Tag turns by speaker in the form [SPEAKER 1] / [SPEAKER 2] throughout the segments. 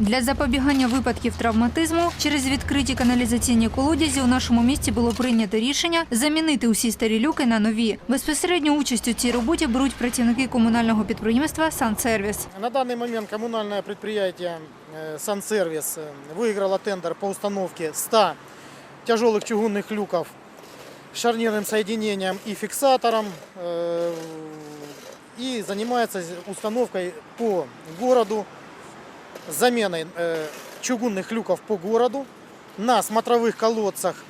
[SPEAKER 1] Для запобігання випадків травматизму через відкриті каналізаційні колодязі у нашому місті було прийнято рішення замінити усі старі люки на нові. Безпосередню участь у цій роботі беруть працівники комунального підприємства «Сансервіс».
[SPEAKER 2] На данный момент коммунальное предприятие э, «Сансервис» э, выиграло тендер по установке 100 тяжелых чугунных люков с шарнирным соединением и фиксатором э, и занимается установкой по городу, заменой э, чугунных люков по городу на смотровых колодцах э,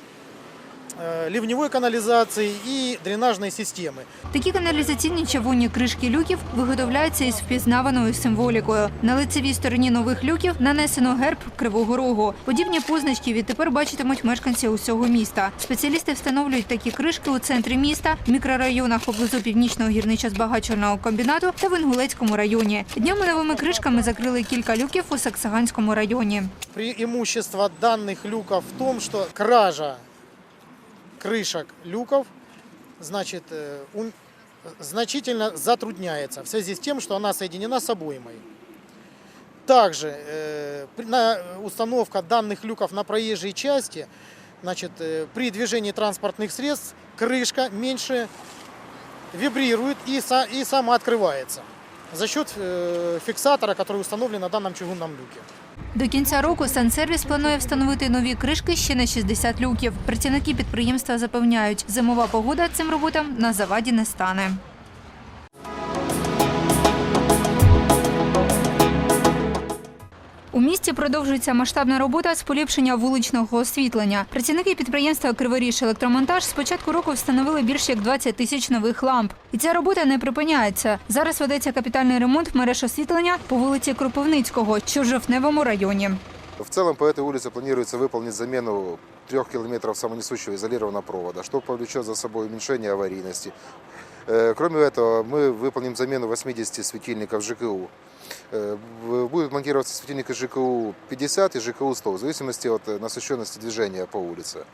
[SPEAKER 2] ливневой канализации и дренажной системы.
[SPEAKER 1] Такі каналізаційні чавунні кришки люків виготовляються із впізнаваною символікою. На лицевій стороні нових люків нанесено герб Кривого Рогу. Подібні позначки відтепер бачитимуть мешканці усього міста. Спеціалісти встановлюють такі кришки у центрі міста, мікрорайонах поблизу північного гірничо-збагачувального комбінату та в Інгулецькому районі. Днями новими кришками закрили кілька люків у Саксаганському районі.
[SPEAKER 2] Преимущество данных люков в том, что кража крышек люков значит, э, ум- значительно затрудняется в связи с тем, что она соединена с обоймой. Также э, установка данных люков на проезжей части, значит, э, при движении транспортных средств крышка меньше вибрирует и, са- и сама открывается за счет э, фиксатора, который установлен на данном чугунном люке.
[SPEAKER 1] До кінця року Сансервіс планує встановити нові кришки ще на 60 люків. Працівники підприємства запевняють, зимова погода цим роботам на заваді не стане. У місті продовжується масштабна робота з поліпшення вуличного освітлення. Працівники підприємства Криворіж електромонтаж з початку року встановили більш як 20 тисяч нових ламп. І ця робота не припиняється. Зараз ведеться капітальний ремонт мереж освітлення по вулиці Кропивницького, що в Жовтневому районі.
[SPEAKER 3] В целом по этой улице планируется выполнить замену трех километров самонесущего изолированного провода, что повлечет за собой уменьшение аварийности. Э, Кроме этого, мы выполним замену 80 светильников ЖКУ. Э, в- Будут монтироваться светильники ЖКУ 50 и ЖКУ 100, в зависимости от э, насыщенности движения по улице.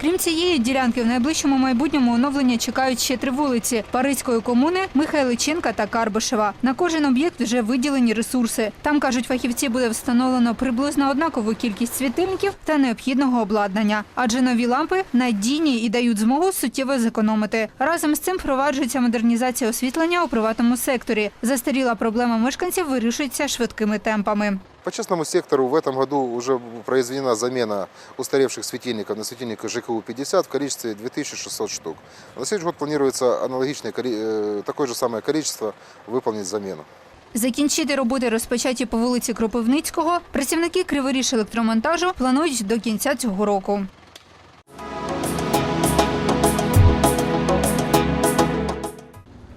[SPEAKER 1] Крім цієї ділянки, в найближчому майбутньому оновлення чекають ще три вулиці Паризької комуни, Михайличенка та Карбишева. На кожен об'єкт вже виділені ресурси. Там кажуть, фахівці буде встановлено приблизно однакову кількість світильників та необхідного обладнання, адже нові лампи надійні і дають змогу суттєво зекономити. Разом з цим впроваджується модернізація освітлення у приватному секторі. Застаріла проблема мешканців вирішується швидкими темпами.
[SPEAKER 3] По частному сектору в этом году уже произведена замена устаревших светильников на светильники ЖКУ 50 в количестве 2600 штук. На следующий год планируется аналогичное, коли- э, такое же самое количество выполнить замену.
[SPEAKER 1] Закінчити роботи, розпочаті по вулиці Кропивницького, працівники Криворіж електромонтажу планують до кінця цього року.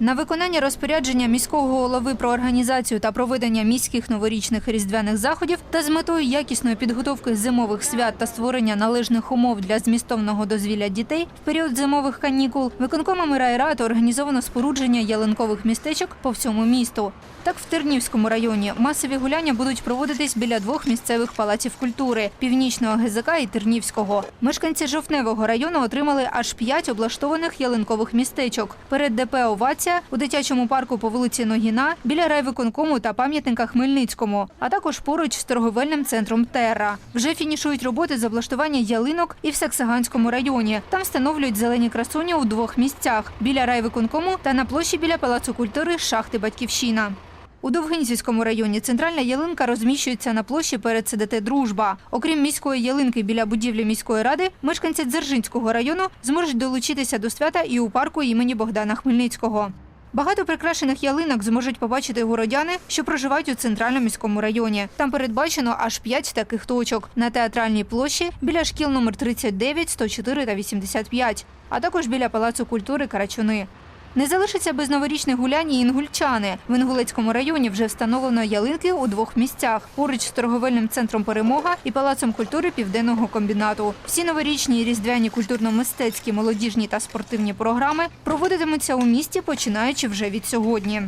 [SPEAKER 1] На виконання розпорядження міського голови про організацію та проведення міських новорічних різдвяних заходів та з метою якісної підготовки зимових свят та створення належних умов для змістовного дозвілля дітей в період зимових канікул виконкомами райрад організовано спорудження ялинкових містечок по всьому місту. Так, в Тернівському районі масові гуляння будуть проводитись біля двох місцевих палаців культури північного ГЗК і Тернівського. Мешканці Жовтневого району отримали аж п'ять облаштованих ялинкових містечок. Перед ДП Овація у дитячому парку по вулиці Ногіна, біля райвиконкому та пам'ятника Хмельницькому, а також поруч з торговельним центром Терра. Вже фінішують роботи з облаштування ялинок і в Саксаганському районі. Там встановлюють зелені красуні у двох місцях біля райвиконкому та на площі біля палацу культури шахти Батьківщина. У Довгинцівському районі центральна ялинка розміщується на площі перед СДТ Дружба. Окрім міської ялинки біля будівлі міської ради, мешканці Дзержинського району зможуть долучитися до свята і у парку імені Богдана Хмельницького. Багато прикрашених ялинок зможуть побачити городяни, що проживають у центральному міському районі. Там передбачено аж п'ять таких точок на театральній площі біля шкіл номер 39, 104 та 85, а також біля палацу культури Карачуни. Не залишиться без новорічних гулянь і інгульчани. В Інгулецькому районі вже встановлено ялинки у двох місцях поруч з торговельним центром Перемога і палацом культури південного комбінату. Всі новорічні різдвяні культурно-мистецькі, молодіжні та спортивні програми проводитимуться у місті, починаючи вже від сьогодні.